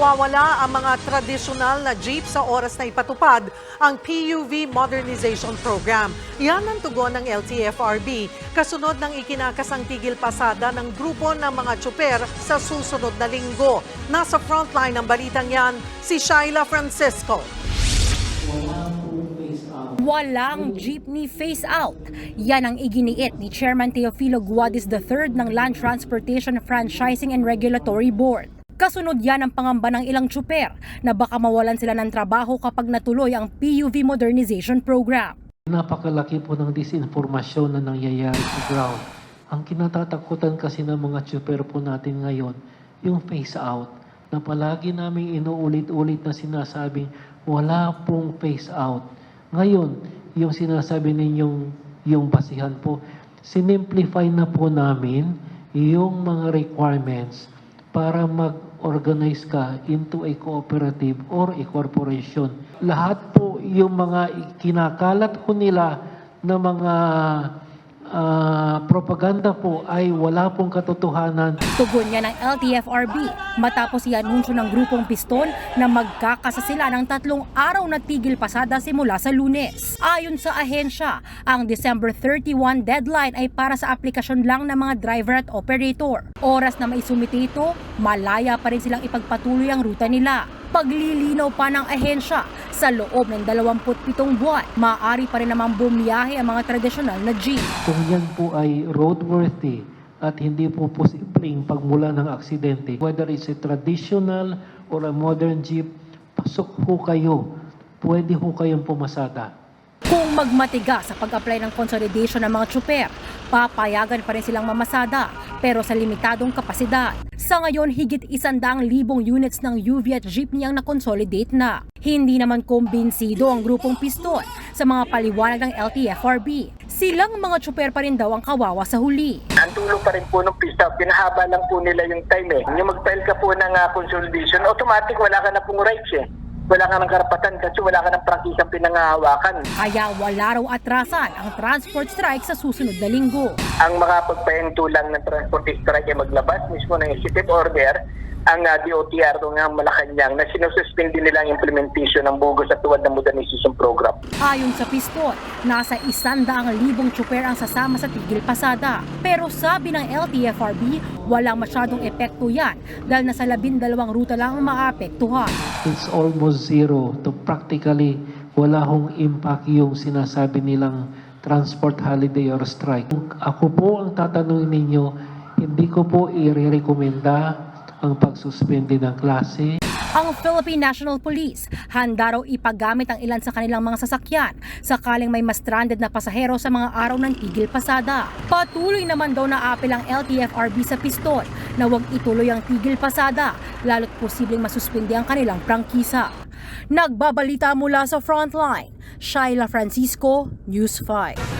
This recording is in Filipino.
mawawala ang mga tradisyonal na jeep sa oras na ipatupad ang PUV Modernization Program. Yan ang tugon ng LTFRB kasunod ng ikinakasang tigil pasada ng grupo ng mga tsuper sa susunod na linggo. Nasa frontline ng balitang yan, si Shaila Francisco. Walang jeepney phase out. Yan ang iginiit ni Chairman Teofilo Guadis III ng Land Transportation Franchising and Regulatory Board. Kasunod yan ang pangamba ng ilang tsuper na baka mawalan sila ng trabaho kapag natuloy ang PUV Modernization Program. Napakalaki po ng disinformasyon na nangyayari sa ground. Ang kinatatakutan kasi ng mga tsuper po natin ngayon, yung phase out, na palagi namin inuulit-ulit na sinasabing wala pong phase out. Ngayon, yung sinasabi ninyong yung basihan po, sinimplify na po namin yung mga requirements para mag-organize ka into a cooperative or a corporation. Lahat po yung mga kinakalat ko nila na mga ah, propaganda po ay wala pong katotohanan. Tugon niya ng LTFRB matapos i-anunsyo ng grupong piston na magkakasa sila ng tatlong araw na tigil pasada simula sa lunes. Ayon sa ahensya, ang December 31 deadline ay para sa aplikasyon lang ng mga driver at operator. Oras na maisumite ito, malaya pa rin silang ipagpatuloy ang ruta nila. Paglilinaw pa ng ahensya, sa loob ng 27 buwan, maaari pa rin namang bumiyahe ang mga tradisyonal na jeep. Kung yan po ay roadworthy at hindi po posibleng pagmula ng aksidente, whether it's a traditional or a modern jeep, pasok ho kayo. Pwede ho kayong pumasada. Kung magmatiga sa pag-apply ng consolidation ng mga tsuper, papayagan pa rin silang mamasada pero sa limitadong kapasidad. Sa ngayon, higit isandaang libong units ng UV at jeepney ang na-consolidate na. Hindi naman kumbinsido ang grupong piston sa mga paliwanag ng LTFRB. Silang mga tsuper pa rin daw ang kawawa sa huli. Ang tulong pa rin po ng pista, pinahaba lang po nila yung time eh. Yung mag-file ka po ng ah, consolidation, automatic wala ka na pong rights eh. Wala ka ng karapatan kasi wala ka ng prangkisang pinangahawakan. Kaya wala raw atrasan ang transport strike sa susunod na linggo. Ang makapagpahinto lang ng transport strike ay maglabas mismo ng executive order ang uh, DOTR doon nga Malacanang na sinususpend din nila ang implementation ng bugos at tuwad ng modernization program. Ayon sa piston, nasa isandaang libong tsuper ang sasama sa tigil pasada. Pero sabi ng LTFRB, walang masyadong epekto yan dahil nasa labindalawang ruta lang ang maapektuhan. It's almost zero to practically wala hong impact yung sinasabi nilang transport holiday or strike. Ako po ang tatanungin ninyo, hindi ko po i-recommenda ang pagsuspende ng klase. Ang Philippine National Police handa raw ipagamit ang ilan sa kanilang mga sasakyan sakaling may mas stranded na pasahero sa mga araw ng tigil pasada. Patuloy naman daw na apel ang LTFRB sa piston na huwag ituloy ang tigil pasada lalo't posibleng masuspindi ang kanilang prangkisa. Nagbabalita mula sa Frontline, Shaila Francisco, News 5.